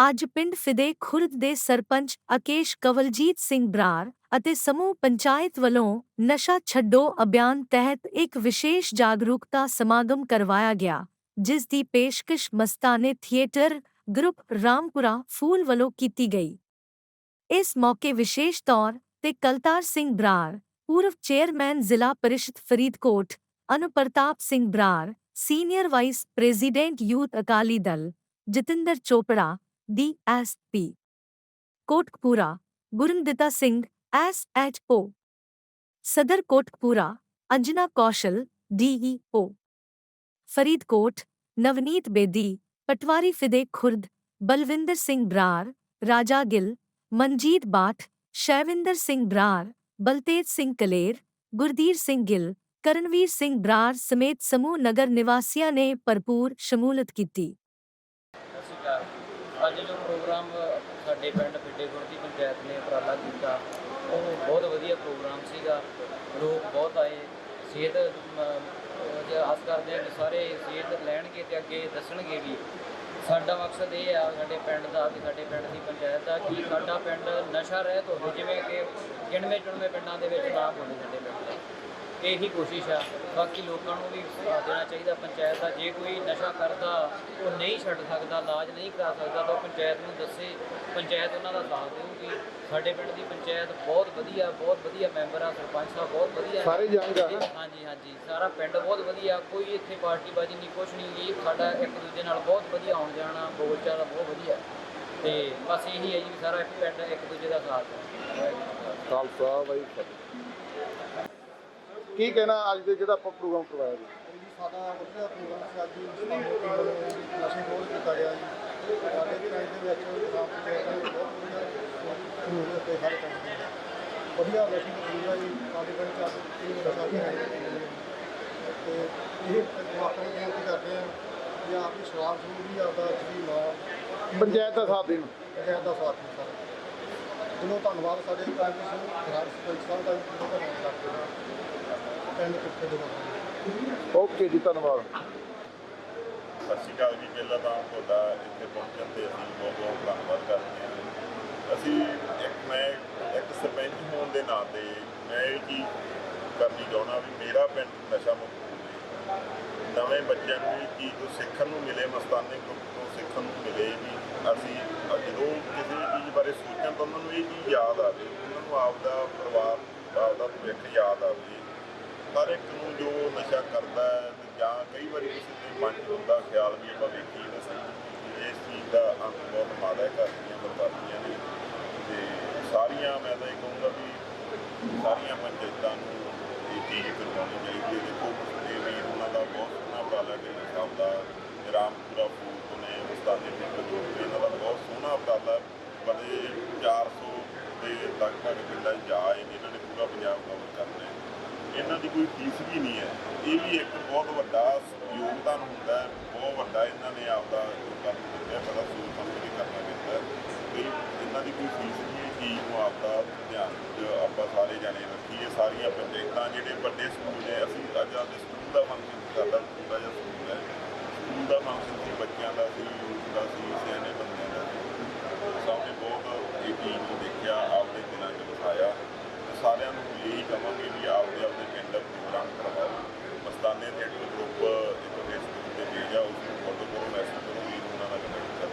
ਅੱਜ ਪਿੰਡ ਫਿਦੇ ਖੁਰਦ ਦੇ ਸਰਪੰਚ ਅਕੇਸ਼ ਕਵਲਜੀਤ ਸਿੰਘ ਬਰਾਰ ਅਤੇ ਸਮੂਹ ਪੰਚਾਇਤ ਵੱਲੋਂ ਨਸ਼ਾ ਛੱਡੋ ਅਭਿਆਨ ਤਹਿਤ ਇੱਕ ਵਿਸ਼ੇਸ਼ ਜਾਗਰੂਕਤਾ ਸਮਾਗਮ ਕਰਵਾਇਆ ਗਿਆ, ਜਿਸ ਦੀ ਪੇਸ਼ਕਸ਼ ਮਸਤਾਨੇ ਥੀਏਟਰ ਗਰੁੱਪ ਰਾਮਪੁਰਾ ਫੂਲ ਵੱਲੋਂ ਕੀਤੀ ਗਈ। ਇਸ ਮੌਕੇ ਵਿਸ਼ੇਸ਼ ਤੌਰ ਤੇ ਕਲਤਾਰ ਸਿੰਘ ਬਰਾਰ, ਪੂਰਵ ਚੇਅਰਮੈਨ ਜ਼ਿਲ੍ਹਾ ਪਰਿਸ਼ਦ Faridkot, Anupratap Singh Brar, senior vice president youth Akali Dal, Jatinder Chopra DSP Kotkapura Gurnditta Singh SHO Sadar Kotkapura Anjana Kaushal DEO Faridkot Navneet Bedi ਪਟਵਾਰੀ ਫਿਦੇ ਖੁਰਦ ਬਲਵਿੰਦਰ ਸਿੰਘ ਬਰਾਰ ਰਾਜਾ ਗਿੱਲ ਮਨਜੀਤ ਬਾਠ ਸ਼ੈਵਿੰਦਰ ਸਿੰਘ ਬਰਾਰ ਬਲਤੇਜ ਸਿੰਘ ਕਲੇਰ ਗੁਰਦੀਰ ਸਿੰਘ ਗਿੱਲ ਕਰਨਵੀਰ ਸਿੰਘ ਬਰਾਰ ਸਮੇਤ ਸਮੂਹ ਨਗਰ ਨਿਵਾਸੀਆਂ ਨੇ ਭਰਪੂਰ ਸ਼ਮੂਲਤ ਕੀਤੀ ਸਤਿ ਸ਼੍ਰੀ ਅਕਾਲ ਅੱਜ ਜੋ ਪ੍ਰੋਗਰਾਮ ਸਾਡੇ ਪਿੰਡ ਫਿੱਡੇਪੁਰ ਦੀ ਪੰਚਾਇਤ ਨੇ ਉਪਰਾਲਾ ਕੀਤਾ, ਉਹ ਬਹੁਤ ਵਧੀਆ ਪ੍ਰੋਗਰਾਮ ਸੀਗਾ। ਲੋਕ ਬਹੁਤ ਆਏ। ਸਿਹਤ ਜੇ ਆਸ ਕਰਦੇ ਹਾਂ ਕਿ ਸਾਰੇ ਸਿਹਤ ਲੈਣਗੇ ਤੇ ਅੱਗੇ ਦੱਸਣਗੇ ਵੀ। ਸਾਡਾ ਮਕਸਦ ਇਹ ਆ ਸਾਡੇ ਪਿੰਡ ਦਾ ਤੇ ਸਾਡੇ ਪਿੰਡ ਦੀ ਪੰਚਾਇਤ ਦਾ ਕਿ ਸਾਡਾ ਪਿੰਡ ਨਸ਼ਾ ਰਹਿਤ ਹੋਵੇ, ਜਿਵੇਂ ਕਿ ਗਿਣਵੇਂ ਚੁਣਵੇਂ ਪਿੰਡਾਂ ਦੇ ਵਿੱਚ ਨਾ ਹੋਵੇ ਸਾਡੇ ਪਿੰਡ ਦਾ। ਇਹੀ ਕੋਸ਼ਿਸ਼ ਆ। ਬਾਕੀ ਲੋਕਾਂ ਨੂੰ ਵੀ ਸਾਥ ਦੇਣਾ ਚਾਹੀਦਾ ਪੰਚਾਇਤ ਦਾ। ਜੇ ਕੋਈ ਨਸ਼ਾ ਕਰਦਾ ਉਹ ਨਹੀਂ ਛੱਡ ਸਕਦਾ ਇਲਾਜ ਨਹੀਂ ਕਰਾ ਸਕਦਾ ਤਾਂ ਪੰਚਾਇਤ ਨੂੰ ਦੱਸੇ। ਪੰਚਾਇਤ ਉਹਨਾਂ ਦਾ ਸਾਥ ਦੇਊਗੀ। ਸਾਡੇ ਪਿੰਡ ਦੀ ਪੰਚਾਇਤ ਬਹੁਤ ਵਧੀਆ ਬਹੁਤ ਵਧੀਆ ਮੈਂਬਰ ਆ ਸਰਪੰਚ ਸਾਹਿਬ ਬਹੁਤ ਵਧੀਆ ਸਾਰੇ ਆ, ਹਨਾ? ਹਾਂਜੀ ਹਾਂਜੀ। ਸਾਰਾ ਪਿੰਡ ਬਹੁਤ ਵਧੀਆ। ਕੋਈ ਇੱਥੇ ਪਾਰਟੀ ਬਾਜੀ ਨਹੀਂ ਕੁਛ ਨਹੀਂ। ਜੀ ਸਾਡਾ ਇੱਕ ਦੂਜੇ ਨਾਲ ਬਹੁਤ ਵਧੀਆ ਆਉਣ ਜਾਣਾ ਬੋਲਚਾਲ ਬਹੁਤ ਵਧੀਆ। ਤੇ ਬਸ ਇਹੀ ਹੈ ਜੀ ਸਾਰਾ ਪਿੰਡ ਇੱਕ ਦੂਜੇ ਦਾ ਸਾਥ ਹੈ ਖਾਲਸਾ। ਵਾਹਿਗੁਰੂ ਕੀ ਕਹਿਣਾ ਅੱਜ ਦੇ ਜਿਹੜਾ ਆਪਾਂ ਪ੍ਰੋਗਰਾਮ ਕਰਵਾਇਆ ਜੀ? ਸਾਡਾ ਵਧੀਆ ਪ੍ਰੋਗਰਾਮ ਸੀ। ਅੱਜ ਇਸਲਾਮੀ ਟੀਮ ਵੱਲੋਂ ਨਸ਼ੇ ਖੋਲ ਕੀਤਾ ਗਿਆ ਜੀ। ਸਾਡੇ ਪਿੰਡ ਦੇ ਵਿੱਚ ਗ੍ਰਾਮ ਪੰਚਾਇਤ ਨੇ ਬਹੁਤ ਵਧੀਆ ਸਹੂਲਤ ਤੇ ਹਰ ਕੰਮ ਦੀ ਵਧੀਆ ਨਸ਼ੇ ਦੀ ਹੈ ਜੀ। ਸਾਡੇ ਪਿੰਡ ਚ ਅੱਜ ਇਹ ਨਸ਼ਾ ਵੀ ਹੈ। ਨਹੀਂ। ਤੇ ਇਹ ਆਪਾਂ ਨੂੰ ਬੇਨਤੀ ਕਰਦੇ ਹਾਂ ਕਿ ਆਪ ਵੀ ਆਪਦਾ ਨਾ ਪੰਚਾਇਤ ਦਾ ਸਾਥ ਦੇਣ। ਪੰਚਾਇਤ ਦਾ ਸਾਥ ਨਹੀਂ ਸਰ। ਧੰਨਵਾਦ ਸਾਡੇ ਕਾਂਗਰਸ ਸਿੰਘ ਖਰਾਬ ਸਰਪੰਚ ਸਾਹਿਬ ਦਾ ਵੀ ਧੰਨਵਾਦ ਕਰਦੇ ਹਾਂ ਪਿੰਡ ਕਿੱਥੇ ਦੇ ਓਕੇ ਜੀ, ਧੰਨਵਾਦ। ਸਤਿ ਸ਼੍ਰੀ ਅਕਾਲ ਜੀ, ਪਹਿਲਾਂ ਤਾਂ ਤੁਹਾਡਾ ਇੱਥੇ ਪਹੁੰਚਣ ਤੇ ਅਸੀਂ ਬਹੁਤ ਬਹੁਤ ਧੰਨਵਾਦ ਕਰਦੇ ਹਾਂ। ਅਸੀਂ ਇੱਕ, ਮੈਂ ਇੱਕ ਸਰਪੰਚ ਹੋਣ ਦੇ ਨਾਤੇ ਮੈਂ ਇਹ ਚੀਜ਼ ਕਰਨੀ ਚਾਹੁੰਦਾ ਵੀ ਮੇਰਾ ਪਿੰਡ ਨਸ਼ਾ ਮੁਕਤ ਹੋਵੇ। ਨਵੇਂ ਬੱਚਿਆਂ ਨੂੰ ਇਹ ਚੀਜ਼ ਤੋਂ ਸਿੱਖਣ ਨੂੰ ਮਿਲੇ, ਮਸਤਾਨੇ ਗਰੁੱਪ ਤੋਂ ਸਿੱਖਣ ਨੂੰ ਮਿਲੇ ਵੀ ਅਸੀਂ ਜਦੋਂ ਕਿਸੇ ਚੀਜ਼ ਬਾਰੇ ਸੋਚਣ ਤਾਂ ਉਹਨਾਂ ਨੂੰ ਇਹ ਚੀਜ਼ ਯਾਦ ਆਵੇ, ਉਹਨਾਂ ਨੂੰ ਆਪਦਾ ਪਰਿਵਾਰ, ਆਪਦਾ ਭਵਿੱਖ ਯਾਦ ਆਵੇ। ਹਰ ਇੱਕ ਨੂੰ ਜੋ ਨਸ਼ਾ ਕਰਦਾ ਹੈ ਤੇ ਜਾਂ ਕਈ ਵਾਰੀ ਕਿਸੇ ਦੇ ਮਨ 'ਚ ਹੁੰਦਾ, ਖਿਆਲ ਵੀ ਆਪਾਂ ਵੇਖੀਏ ਤਾਂ ਸਹੀ ਇਸ ਚੀਜ਼ ਦਾ ਅੰਤ ਬਹੁਤ ਮਾੜਾ ਹੈ ਕਰਦੀਆਂ ਬਰਬਾਦੀਆਂ ਨੇ ਤੇ ਸਾਰੀਆਂ ਮੈਂ ਤਾਂ ਇਹ ਕਹੂੰਗਾ ਵੀ ਸਾਰੀਆਂ ਪੰਚਾਇਤਾਂ ਨੂੰ ਇਹ ਚੀਜ਼ ਕਰਵਾਉਣੀ ਚਾਹੀਦੀ ਹੈ ਦੇਖੋ, ਇਹ ਵੀ ਉਹਨਾਂ ਦਾ ਬਹੁਤ ਸੋਹਣਾ ਉਪਰਾਲਾ ਕਿ ਸਾਹਿਬ ਦਾ ਰਾਮਪੁਰਾ ਫੂਕ ਨੇ ਉਸਤਾਦੀ ਪਿੰਡ ਜੋ ਇਹਨਾਂ ਦਾ ਬਹੁਤ ਸੋਹਣਾ ਉਪਰਾਲਾ ਹੈ। ਬੜੇ 400 ਦੇ ਲਗਭਗ ਪਿੰਡਾਂ 'ਚ ਜਾ ਆਏ ਨੇ, ਇਹਨਾਂ ਨੇ ਪੂਰਾ ਪੰਜਾਬ ਕਵਰ ਇਹਨਾਂ ਦੀ ਕੋਈ ਫੀਸ ਵੀ ਨਹੀਂ ਹੈ। ਇਹ ਵੀ ਇੱਕ ਬਹੁਤ ਵੱਡਾ ਯੋਗਦਾਨ ਹੁੰਦਾ ਹੈ, ਬਹੁਤ ਵੱਡਾ ਇਹਨਾਂ ਨੇ ਆਪਦਾ ਕੰਮ ਦਿੱਤਾ ਬੜਾ ਸੋਚ ਸਮਝ ਕੇ ਕਰਨਾ ਪੈਂਦਾ ਹੈ। ਵੀ ਇਹਨਾਂ ਦੀ ਕੋਈ ਫੀਸ ਨਹੀਂ ਹੈ ਚੀਜ਼ ਨੂੰ ਆਪਦਾ ਧਿਆਨ ਆਪਾਂ ਸਾਰੇ ਜਾਣੇ ਰੱਖੀਏ, ਸਾਰੀਆਂ ਪੰਚਾਇਤਾਂ ਜਿਹੜੇ ਵੱਡੇ ਸਕੂਲ ਨੇ, ਅਸੀਂ ਅੱਜ ਆਪਦੇ ਸਕੂਲ ਦਾ ਫੰਕਸ਼ਨ ਸਾਡਾ ਛੋਟਾ ਜਿਹਾ ਸਕੂਲ ਹੈ। ਸਕੂਲ ਦਾ ਫੰਕਸ਼ਨ ਸੀ, ਬੱਚਿਆਂ ਦਾ ਸੀ, ਯੂਥ ਦਾ ਸੀ, ਸਿਆਣੇ ਬੰਦਿਆਂ ਦਾ ਸੀ। ਸਾਹਮਣੇ ਬਹੁਤ ਇਹ ਟੀਮ ਨੂੰ ਦੇਖਿਆ, ਆਪਦੇ ਦਿਲਾਂ 'ਚ ਵਸਾਇਆ ਸਾਰਿਆਂ ਨੂੰ ਇਹੀ ਕਹਾਂਗੇ ਵੀ ਆਪਦੇ ਆਪਦੇ ਪਿੰਡ ਪ੍ਰੋਗਰਾਮ ਕਰਵਾਓ। ਮਸਤਾਨੇ ਥੀਏਟਰ ਗਰੁੱਪ ਇੱਕ ਫੇਸਬੁੱਕ ਤੇ ਪੇਜ ਆ ਉਸ ਨੂੰ ਫੋਲੋ ਕਰੋ ਮੈਸੇਜ ਕਰੋ ਵੀ ਉਹਨਾਂ ਨਾਲ ਕਨੈਕਟ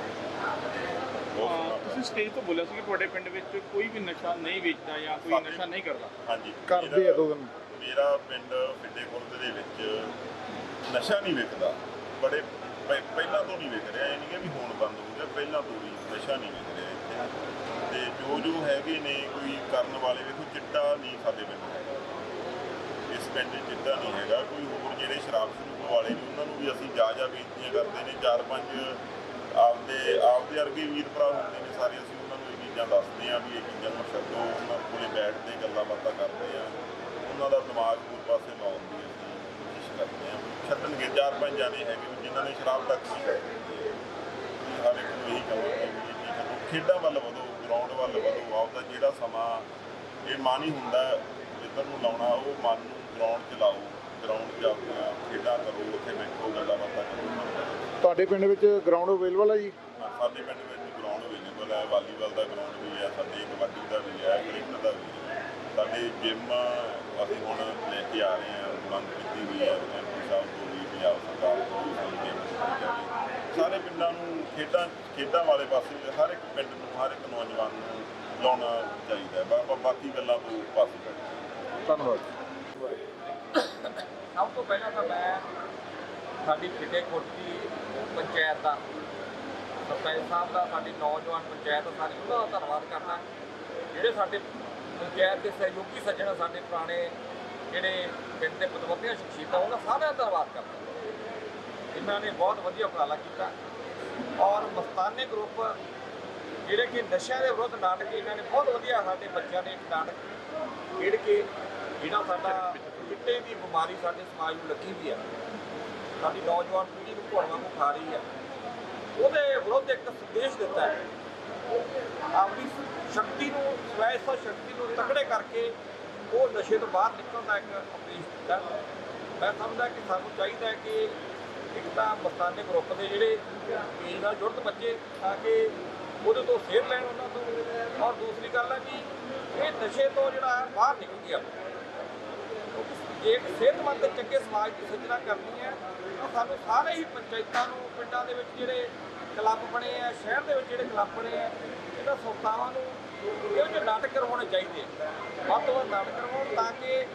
ਕਰੋ। ਹਾਂ, ਤੁਸੀਂ ਸਟੇਜ ਤੋਂ ਬੋਲਿਆ ਸੀ ਕਿ ਤੁਹਾਡੇ ਪਿੰਡ ਵਿੱਚ ਕੋਈ ਵੀ ਨਸ਼ਾ ਨਹੀਂ ਵੇਚਦਾ ਜਾਂ ਕੋਈ ਨਸ਼ਾ ਨਹੀਂ ਕਰਦਾ। ਹਾਂਜੀ। ਕਰਦੇ ਆ ਮੇਰਾ- ਦੋ ਦਿਨ। ਮੇਰਾ ਪਿੰਡ ਫਿੱਡੇ ਖੁਰਦ ਦੇ ਵਿੱਚ ਨਸ਼ਾ ਨਹੀਂ ਵਿਕਦਾ ਬੜੇ ਪਹਿ- ਪਹਿਲਾਂ ਤੋਂ ਨਹੀਂ ਵਿਕ ਰਿਹਾ। ਇਹ ਨਹੀਂ ਕਿ ਵੀ ਹੁਣ ਬੰਦ ਹੋ ਗਿਆ ਪਹਿਲਾਂ ਤੋਂ ਵੀ ਨਸ਼ਾ ਨਹੀਂ ਵਿਕ ਰਿਹਾ। ਤੇ ਜੋ ਜੋ ਹੈਗੇ ਨੇ ਕੋਈ ਕਰਨ ਵਾਲੇ ਵੇਖੋ, ਚਿੱਟਾ ਨਹੀਂ ਸਾਡੇ ਪਿੰਡ ਹੈਗਾ ਇਸ ਪਿੰਡ 'ਚ ਚਿੱਟਾ ਨਹੀਂ ਹੈਗਾ। ਕੋਈ ਹੋਰ ਜਿਹੜੇ ਸ਼ਰਾਬ ਸ਼ਰੂਬ ਵਾਲੇ ਨੇ, ਉਹਨਾਂ ਨੂੰ ਵੀ ਅਸੀਂ ਜਾ ਜਾ ਬੇਨਤੀਆਂ ਕਰਦੇ ਨੇ। ਚਾਰ ਪੰਜ ਆਪਦੇ ਆਪਦੇ ਵਰਗੇ ਵੀਰ ਭਰਾ ਹੁੰਦੇ ਨੇ ਸਾਰੇ, ਅਸੀਂ ਉਹਨਾਂ ਨੂੰ ਇਹ ਚੀਜ਼ਾਂ ਦੱਸਦੇ ਆ ਵੀ ਇਹ ਚੀਜ਼ਾਂ ਨੂੰ ਛੱਡੋ। ਉਹਨਾਂ ਕੋਲੇ ਬੈਠਦੇ ਗੱਲਾਂ ਬਾਤਾਂ ਕਰਦੇ ਆ ਉਹਨਾਂ ਦਾ ਦਿਮਾਗ ਹੋਰ ਪਾਸੇ ਲਾਉਣ ਦੀ ਅਸੀਂ ਕੋਸ਼ਿਸ਼ ਕਰਦੇ ਆ ਛੱਡਣਗੇ ਚਾਰ ਪੰਜ ਜਾਣੇ ਹੈਗੇ ਵੀ ਜਿਨ੍ਹਾਂ ਨੇ ਸ਼ਰਾਬ ਤੱਕ ਨਹੀਂ ਛੱਡੀ ਹਰ ਇੱਕ ਨੂੰ ਇਹੀ ਕਹਾਂਗੇ ਵੀ ਖੇਡਾਂ ਵੱਲ ਵਧੋ ਗਰਾਊਂਡ ਵੱਲ ਵਧੋ ਆਪਦਾ ਜਿਹੜਾ ਸਮਾਂ ਇਹ ਮਨ ਹੀ ਹੁੰਦਾ ਜਿੱਧਰ ਨੂੰ ਲਾਉਣਾ ਉਹ ਮਨ ਨੂੰ ਗਰਾਊਂਡ 'ਚ ਲਾਓ ਗਰਾਊਂਡ 'ਚ ਆਪਣੀਆਂ ਖੇਡਾਂ ਕਰੋ ਉੱਥੇ ਬੈਠੋ ਗੱਲਾਂ ਬਾਤਾਂ ਕਰੋ। ਤੁਹਾਡੇ ਪਿੰਡ ਵਿੱਚ ਗਰਾਊਂਡ ਅਵੇਲੇਬਲ ਹੈ ਜੀ? ਸਾਡੇ ਪਿੰਡ ਵਿੱਚ ਗਰਾਊਂਡ ਅਵੇਲੇਬਲ ਹੈ ਵਾਲੀਬਾਲ ਦਾ ਗਰਾਊਂਡ ਵੀ ਹੈ ਸਾਡੇ ਕਬੱਡੀ ਦਾ ਵੀ ਹੈ ਕ੍ਰਿਕਟ ਦਾ ਵੀ ਹੈ। ਸਾਡੇ ਜਿਮ ਅਸੀਂ ਹੁਣ ਲੈ ਕੇ ਆ ਰਹੇ ਹਾਂ ਮੰਗ ਕੀਤੀ ਹੋਈ ਹੈ ਐਮਪੀ ਸਾਹਿਬ ਤੋਂ ਵੀ ਪੰਜਾਬ ਸਰਕਾਰ ਤੋਂ ਵੀ ਜਿਮ ਸਾਰੇ ਪਿੰਡਾਂ ਨੂੰ ਖੇਡਾਂ ਖੇਡਾਂ ਵਾਲੇ ਪਾਸੇ ਹਰ ਇੱਕ ਪਿੰਡ ਨੂੰ ਹਰ ਇੱਕ ਨੌਜਵਾਨ ਨੂੰ ਲਾਉਣਾ ਚਾਹੀਦਾ ਹੈ। ਬਾਕੀ ਗੱਲਾਂ ਤੋਂ ਪਾਸੇ ਕੱਢ ਧੰਨਵਾਦ। ਸਭ ਤੋਂ ਪਹਿਲਾਂ ਤਾਂ ਮੈਂ ਸਾਡੀ ਫਿੱਟੇ ਕੋਟੀ ਪੰਚਾਇਤ ਦਾ ਸਰਪੰਚ ਸਾਹਿਬ ਦਾ ਸਾਡੀ ਨੌਜਵਾਨ ਪੰਚਾਇਤ ਸਾਰੀ ਉਹਦਾ ਧੰਨਵਾਦ ਕਰਦਾ। ਜਿਹੜੇ ਸਾਡੇ ਪੰਚਾਇਤ ਦੇ ਸਹਿਯੋਗੀ ਸੱਜਣ ਸਾਡੇ ਪੁਰਾਣੇ ਜਿਹੜੇ ਪਿੰਡ ਦੇ ਪਤਵੰਤੀਆਂ ਸ਼ਖਸੀਅਤਾਂ ਉਹਨਾਂ ਸਾਰਿਆਂ ਦਾ ਧੰਨਵਾਦ ਕਰਦਾ। ਇਹਨਾਂ ਨੇ ਬਹੁਤ ਵਧੀਆ ਉਪਰਾਲਾ ਕੀਤਾ। ਔਰ ਮਸਤਾਨੇ ਗਰੁੱਪ, ਜਿਹੜੇ ਕਿ ਨਸ਼ਿਆਂ ਦੇ ਵਿਰੁੱਧ ਨਾਟਕ, ਇਹਨਾਂ ਨੇ ਬਹੁਤ ਵਧੀਆ ਸਾਡੇ ਬੱਚਿਆਂ ਨੇ ਇੱਕ ਨਾਟਕ ਖੇਡ ਕੇ, ਜਿਹੜਾ ਸਾਡਾ ਚਿੱਟੇ ਦੀ ਬਿਮਾਰੀ ਸਾਡੇ ਸਮਾਜ ਨੂੰ ਲੱਗੀ ਵੀ ਆ। ਸਾਡੀ ਨੌਜਵਾਨ ਪੀੜ੍ਹੀ ਨੂੰ ਘੋੜ ਨੂੰ ਖਾ ਰਹੀ ਆ। ਉਹਦੇ ਵਿਰੁੱਧ ਇੱਕ ਸੰਦੇਸ਼ ਦਿੱਤਾ ਹੈ। ਆਪਣੀ ਸ਼ਕਤੀ ਨੂੰ ਸਵੈ ਸ਼ਕਤੀ ਨੂੰ ਤਕੜੇ ਕਰਕੇ ਉਹ ਨਸ਼ੇ ਤੋਂ ਬਾਹਰ ਨਿਕਲਣ ਦਾ ਇੱਕ ਉਪਦੇਸ਼ ਦਿੱਤਾ ਮੈਂ ਸਮਝਦਾ ਕਿ ਸਾਨੂੰ ਚਾਹੀਦਾ ਹੈ ਕਿ ਇੱਕ ਤਾਂ ਮਸਤਾਨੇ ਗਰੁੱਪ ਦੇ ਜਿਹੜੇ ਪੇਜ ਨਾਲ ਜੁੜਤ ਬੱਚੇ ਆ ਕੇ ਉਹਦੇ ਤੋਂ ਸੇਧ ਲੈਣ ਉਹਨਾਂ ਤੋਂ ਔਰ ਦੂਸਰੀ ਗੱਲ ਹੈ ਕਿ ਇਹ ਨਸ਼ੇ ਤੋਂ ਜਿਹੜਾ ਹੈ, ਬਾਹਰ ਨਿਕਲ ਗਿਆ ਇੱਕ ਸਿਹਤਮੰਦ ਤੇ ਚੰਗੇ ਸਮਾਜ ਦੀ ਸਿਰਜਣਾ ਕਰਨੀ ਹੈ, ਤਾਂ ਸਾਨੂੰ ਸਾਰੇ ਹੀ ਪੰਚਾਇਤਾਂ ਨੂੰ, ਪਿੰਡਾਂ ਦੇ ਵਿੱਚ ਜਿਹੜੇ ਕਲੱਬ ਬਣੇ ਆ, ਸ਼ਹਿਰ ਦੇ ਵਿੱਚ ਜਿਹੜੇ ਕਲੱਬ ਬਣੇ ਆ, ਇਹਨਾਂ ਸੰਸਥਾਵਾਂ ਨੂੰ ਇਹੋ ਜਿਹੇ ਨਾਟਕ ਕਰਵਾਉਣੇ ਚਾਹੀਦੇ ਆ। ਵੱਧ ਤੋਂ ਵੱਧ ਨਾਟਕ ਕਰਵਾਉਣ ਤਾਂ ਕਿ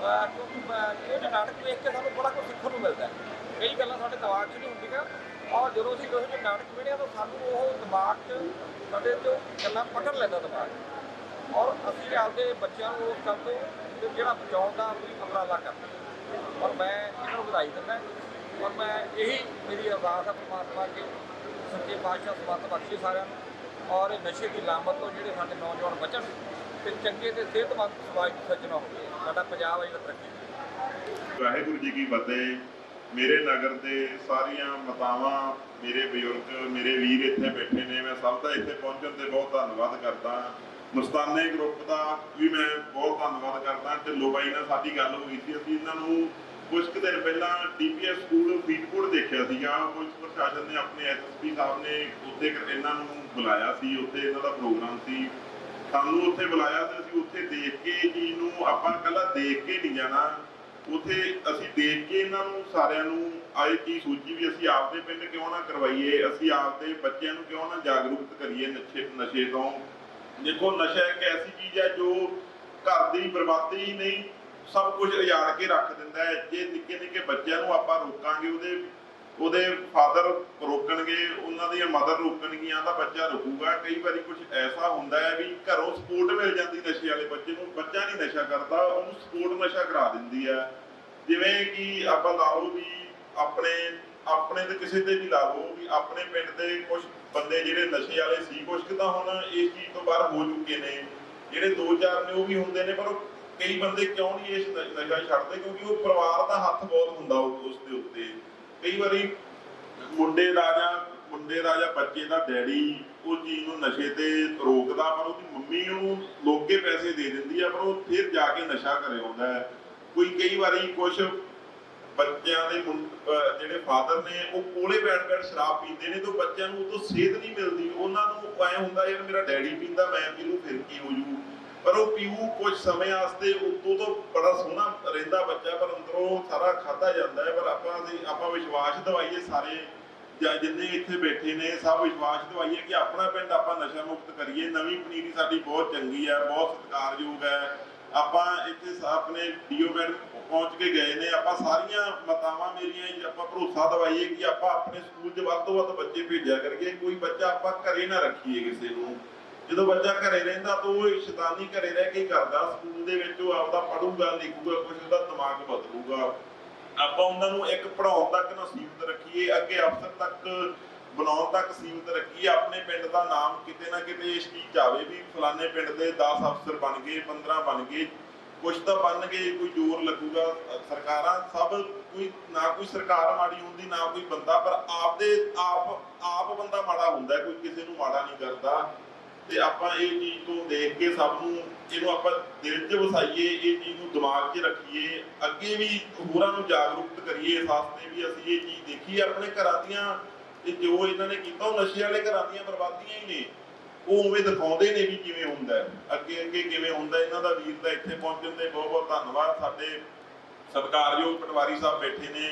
ਕਿਉਂਕਿ ਅਹ, ਇਹੋ ਜਿਹੇ ਨਾਟਕ ਵੇਖ ਕੇ ਸਾਨੂੰ ਬੜਾ ਕੁਝ ਸਿੱਖਣ ਨੂੰ ਮਿਲਦਾ ਹੈ। ਕਈ ਗੱਲਾਂ ਸਾਡੇ ਦਿਮਾਗ 'ਚ ਨਹੀਂ ਹੁੰਦੀਆਂ। ਔਰ ਜਦੋਂ ਅਸੀਂ ਇਹੋ ਜਿਹੇ ਨਾਟਕ ਵੇਖਦੇ ਹਾਂ ਤਾਂ ਸਾਨੂੰ ਉਹ ਦਿਮਾਗ 'ਚ ਸਾਡੇ ਤੋਂ ਗੱਲਾਂ ਪਕੜ ਲੈਂਦਾ ਦਿਮਾਗ। ਔਰ ਅਸੀਂ ਆਪਦੇ ਬੱਚਿਆਂ ਨੂੰ ਉਸ ਕੰਮ ਤੋਂ ਜਿਹੜਾ ਬਚਾਉਣ ਦਾ ਵੀ ਉਪਰਾਲਾ ਕਰਦੇ ਔਰ ਮੈਂ ਇਹਨਾਂ ਨੂੰ ਵਧਾਈ ਦਿੰਦਾ ਔਰ ਮੈਂ ਇਹੀ ਮੇਰੀ ਅਰਦਾਸ ਹੈ ਪਰਮਾਤਮਾ ਅੱਗੇ। ਸੱਚੇ ਪਾਤਸ਼ਾਹ ਸਮਤ ਬਖਸ਼ੇ ਸਾਰਿਆਂ ਨੂੰ। ਔਰ ਇਹ ਨਸ਼ੇ ਦੀ ਲਾਮਤ ਤੋਂ ਜਿਹੜੇ ਸਾਡੇ ਨੌਜਵਾਨ ਬਚਣ ਤੇ ਚੰਗੇ ਤੇ ਸਿਹਤਮੰਦ ਸਮਾਜ ਦੀ ਸੱਜਣਾ ਹੋਵੇ ਸਾਡਾ ਪੰਜਾਬ ਹੈ ਜਿਹੜਾ ਤਰੱਕੀ ਵਾਹਿਗੁਰੂ ਜੀ ਕੀ ਫਤਿਹ। ਮੇਰੇ ਨਗਰ ਦੇ ਸਾਰੀਆਂ ਮਾਤਾਵਾਂ, ਮੇਰੇ ਬਜ਼ੁਰਗ, ਮੇਰੇ ਵੀਰ ਇੱਥੇ ਬੈਠੇ ਨੇ। ਮੈਂ ਸਭ ਦਾ ਇੱਥੇ ਪਹੁੰਚਣ ਤੇ ਬਹੁਤ ਧੰਨਵਾਦ ਕਰਦਾ। ਮੁਸਤਾਨੇ ਗਰੁੱਪ ਦਾ ਵੀ ਮੈਂ ਬਹੁਤ ਧੰਨਵਾਦ ਕਰਦਾ। ਢਿੱਲੋਂ ਬਾਈ ਨਾਲ ਸਾਡੀ ਗੱਲ ਹੋ ਗਈ ਸੀ। ਅਸੀਂ ਇਹਨਾਂ ਨੂੰ ਕੁਝ ਕੁ ਦਿਨ ਪਹਿਲਾਂ ਡੀਪੀਐਸ ਸਕੂਲ ਫਰੀਦਕੋਟ ਦੇਖਿਆ ਸੀਗਾ। ਪੁਲਿਸ ਪ੍ਰਸ਼ਾਸਨ ਨੇ ਆਪਣੇ ਐਸਐਸਪੀ ਸਾਹਿਬ ਨੇ ਉੱਥੇ ਇਹਨਾਂ ਨੂੰ ਬੁਲਾਇਆ ਸੀ। ਉੱਥੇ ਇਹਨਾਂ ਦਾ ਪ੍ਰੋਗਰਾਮ ਸੀ। ਸਾਨੂੰ ਉੱਥੇ ਬੁਲਾਇਆ ਤੇ ਅਸੀਂ ਉੱਥੇ ਦੇਖ ਕੇ ਚੀਜ਼ ਨੂੰ ਆਪਾਂ ਕੱਲਾ ਦੇਖ ਕੇ ਨਹੀਂ ਜਾਣਾ। ਉੱਥੇ ਅਸੀਂ ਦੇਖ ਕੇ ਇਹਨਾਂ ਨੂੰ ਸਾਰਿਆਂ ਨੂੰ ਆਏ ਕੀ ਸੋਚੀ ਵੀ ਅਸੀਂ ਆਪਦੇ ਪਿੰਡ ਕਿਉਂ ਨਾ ਕਰਵਾਈਏ, ਅਸੀਂ ਆਪਦੇ ਬੱਚਿਆਂ ਨੂੰ ਕਿਉਂ ਨਾ ਜਾਗਰੂਕਤ ਕਰੀਏ ਨਸ਼ੇ ਨਸ਼ੇ ਤੋਂ। ਦੇਖੋ ਨਸ਼ਾ ਇੱਕ ਐਸੀ ਚੀਜ਼ ਹੈ ਜੋ ਘਰ ਦੀ ਬਰਬਾਦੀ ਨਹੀਂ, ਸਭ ਕੁਝ ਉਜਾੜ ਕੇ ਰੱਖ ਦਿੰਦਾ ਹੈ। ਜੇ ਨਿੱਕੇ ਨਿੱਕੇ ਬੱਚਿਆਂ ਨੂੰ ਆਪਾਂ ਰੋਕਾਂਗੇ, ਉਹਦੇ ਉਹਦੇ ਫਾਦਰ ਰੋਕਣਗੇ, ਉਹਨਾਂ ਦੀਆਂ ਮਦਰ ਰੋਕਣਗੀਆਂ, ਤਾਂ ਬੱਚਾ ਰੁਕੂਗਾ। ਕਈ ਵਾਰੀ ਕੁਝ ਐਸਾ ਹੁੰਦਾ ਹੈ ਵੀ ਘਰੋਂ ਸਪੋਰਟ ਮਿਲ ਜਾਂਦੀ ਨਸ਼ੇ ਵਾਲੇ ਬੱਚੇ ਨੂੰ, ਬੱਚਾ ਨਹੀਂ ਨਸ਼ਾ ਕਰਦਾ, ਉਹਨੂੰ ਸਪੋਰਟ ਨਸ਼ਾ ਕਰਾ ਦਿੰਦੀ ਹੈ। ਜਿਵੇਂ ਕਿ ਆਪਾਂ ਲਾ ਲਓ ਵੀ ਆਪਣੇ ਆਪਣੇ ਤੇ ਕਿਸੇ ਤੇ ਵੀ ਲਾ ਲਓ ਵੀ ਆਪਣੇ ਪਿੰਡ ਦੇ ਕੁਝ ਬੰਦੇ ਜਿਹੜੇ ਨਸ਼ੇ ਵਾਲੇ ਸੀ ਕੁਝ ਤਾਂ ਹੁਣ ਇਸ ਚੀਜ਼ ਤੋਂ ਬਾਹਰ ਹੋ ਚੁੱਕੇ ਨੇ। ਜਿਹੜੇ ਦੋ ਚਾਰ ਨੇ ਉਹ ਵੀ ਹੁੰਦੇ ਨੇ, ਪਰ ਉਹ ਕਈ ਬੰਦੇ ਕਿਉਂ ਨਹੀਂ ਇਸ ਨਸ਼ਾ ਛੱਡਦੇ? ਕਿਉਂਕਿ ਉਹ ਪਰਿਵਾਰ ਦਾ ਹੱਥ ਬਹੁਤ ਹੁੰਦਾ ਉਹ- ਉਸ ਦੇ ਉੱਤੇ। ਕਈ ਵਾਰੀ ਮੁੰਡੇ ਦਾ ਜਾਂ ਮੁੰਡੇ ਦਾ ਜਾਂ ਬੱਚੇ ਦਾ ਡੈਡੀ ਉਹ ਚੀਜ਼ ਨੂੰ ਨਸ਼ੇ ਤੇ ਰੋਕਦਾ, ਪਰ ਉਹਦੀ ਮੰਮੀ ਉਹਨੂੰ ਲੋਕੇ ਪੈਸੇ ਦੇ ਦਿੰਦੀ ਆ, ਪਰ ਉਹ ਫਿਰ ਜਾ ਕੇ ਨਸ਼ਾ ਕਰੇ ਆਉਂਦਾ ਹੈ। ਕੋਈ ਕਈ ਵਾਰੀ ਕੁਝ ਬੱਚਿਆਂ ਦੇ ਜਿਹੜੇ ਫਾਦਰ ਨੇ, ਉਹ ਕੋਲੇ ਬੈਠ ਬੈਠ ਸ਼ਰਾਬ ਪੀਂਦੇ ਨੇ ਤਾਂ ਬੱਚਿਆਂ ਨੂੰ ਉਹ ਸੇਧ ਨਹੀਂ ਮਿਲਦੀ। ਉਹਨਾਂ ਨੂੰ ਐ ਹੁੰਦਾ, ਯਾਰ ਮੇਰਾ ਡੈਡੀ ਪੀਂਦਾ, ਮੈਂ ਪੀ ਲੂੰ ਫਿਰ ਕੀ ਹੋ ਜੂ? ਪਰ ਉਹ ਪੀਊ ਕੁਝ ਸਮੇਂ ਵਾਸਤੇ ਉਤੋਂ ਤੋਂ ਬੜਾ ਸੋਹਣਾ ਰਹਿੰਦਾ ਬੱਚਾ, ਪਰ ਅੰਦਰੋਂ ਸਾਰਾ ਖਾਦਾ ਜਾਂਦਾ ਹੈ। ਪਰ ਆਪਾਂ ਦੀ, ਆਪਾਂ ਵਿਸ਼ਵਾਸ ਦਵਾਈਏ ਸਾਰੇ, ਜਾਂ ਜਿੰਨੇ ਇੱਥੇ ਬੈਠੇ ਨੇ, ਸਭ ਵਿਸ਼ਵਾਸ ਦਵਾਈਏ ਕਿ ਆਪਣਾ ਪਿੰਡ ਆਪਾਂ ਨਸ਼ਾ ਮੁਕਤ ਕਰੀਏ। ਨਵੀਂ ਪਨੀਰੀ ਸਾਡੀ ਬਹੁਤ ਚੰਗੀ ਹੈ, ਬਹੁਤ ਸਤਿਕਾਰਯੋਗ ਹੈ। ਆਪਾਂ ਇੱਥੇ ਆਪਣੇ ਡੀਓ ਮੈਡਮ ਪਹੁੰਚ ਕੇ ਗਏ ਨੇ। ਆਪਾਂ ਸਾਰੀਆਂ ਮਤਾਵਾਂ ਮੇਰੀਆਂ ਆਪਾਂ ਭਰੋਸਾ ਦਵਾਈਏ ਕਿ ਆਪਾਂ ਆਪਣੇ ਸਕੂਲ 'ਚ ਵੱਧ ਤੋਂ ਵੱਧ ਬੱਚੇ ਭੇਜਿਆ ਕਰੀਏ। ਕੋਈ ਬੱਚਾ ਆਪਾਂ ਘਰੇ ਨਾ ਰੱਖੀਏ ਕਿਸੇ ਨੂੰ। ਜਦੋਂ ਬੱਚਾ ਘਰੇ ਰਹਿੰਦਾ ਤਾਂ ਉਹ ਸ਼ੈਤਾਨੀ ਘਰੇ ਰਹਿ ਕੇ ਕਰਦਾ। ਸਕੂਲ ਦੇ ਵਿੱਚ ਉਹ ਆਪਦਾ ਪੜੂਗਾ ਲਿਖੂਗਾ ਕੁਝ ਉਹਦਾ ਦਿਮਾਗ ਬਦਲੂਗਾ। ਆਪਾਂ ਉਹਨਾਂ ਨੂੰ ਇੱਕ ਪੜਾਉਣ ਤੱਕ ਨਾ ਸੀਮਿਤ ਰੱਖੀਏ, ਅੱਗੇ ਅਫਸਰ ਤੱਕ ਬਣਾਉਣ ਤੱਕ ਸੀਮਿਤ ਰੱਖੀਏ। ਆਪਣੇ ਪਿੰਡ ਦਾ ਨਾਮ ਕਿਤੇ ਨਾ ਕਿਤੇ ਇਸ ਚੀਜ਼ ਆਵੇ ਵੀ ਫਲਾਣੇ ਪਿੰਡ ਦੇ 10 ਅਫਸਰ ਬਣ ਗਏ 15 ਬਣ ਗਏ। ਕੁਝ ਤਾਂ ਬਣਨਗੇ ਕੋਈ ਜ਼ੋਰ ਲੱਗੂਗਾ ਸਰਕਾਰਾਂ, ਸਭ ਕੋਈ ਨਾ ਕੋਈ ਸਰਕਾਰ ਮਾੜੀ ਹੁੰਦੀ, ਨਾ ਕੋਈ ਬੰਦਾ, ਪਰ ਆਪਦੇ ਆਪ ਆਪ ਬੰਦਾ ਮਾੜਾ ਹੁੰਦਾ, ਕੋਈ ਕਿਸੇ ਨੂੰ ਮਾੜਾ ਨਹੀਂ ਕਰਦਾ। ਤੇ ਆਪਾਂ ਇਹ ਚੀਜ਼ ਤੋਂ ਦੇਖ ਕੇ ਸਭ ਨੂੰ ਇਹਨੂੰ ਆਪਾਂ ਦਿਲ 'ਚ ਵਸਾਈਏ, ਇਹ ਚੀਜ਼ ਨੂੰ ਦਿਮਾਗ 'ਚ ਰੱਖੀਏ, ਅੱਗੇ ਵੀ ਹੋਰਾਂ ਨੂੰ ਜਾਗਰੂਕਤ ਕਰੀਏ, ਇਸ ਵਾਸਤੇ ਵੀ ਅਸੀਂ ਇਹ ਚੀਜ਼ ਦੇਖੀਏ ਆਪਣੇ ਘਰਾਂ ਦੀਆਂ ਤੇ ਜੋ ਇਹਨਾਂ ਨੇ ਕੀਤਾ, ਉਹ ਨਸ਼ੇ ਵਾਲੇ ਘਰਾਂ ਦੀਆਂ ਬਰਬਾਦੀਆਂ ਹੀ ਨੇ। ਉਹ ਉਵੇਂ ਦਿਖਾਉਂਦੇ ਨੇ ਵੀ ਕਿਵੇਂ ਹੁੰਦਾ ਹੈ। ਅੱਗੇ ਅੱਗੇ ਕਿਵੇਂ ਹੁੰਦਾ ਇਹਨਾਂ ਦਾ ਵੀਰ ਦਾ ਇੱਥੇ ਪਹੁੰਚਣ ਤੇ ਬਹੁਤ ਬਹੁਤ ਧੰਨਵਾਦ। ਸਾਡੇ ਸਤਿਕਾਰਯੋਗ ਪਟਵਾਰੀ ਸਾਹਿਬ ਬੈਠੇ ਨੇ।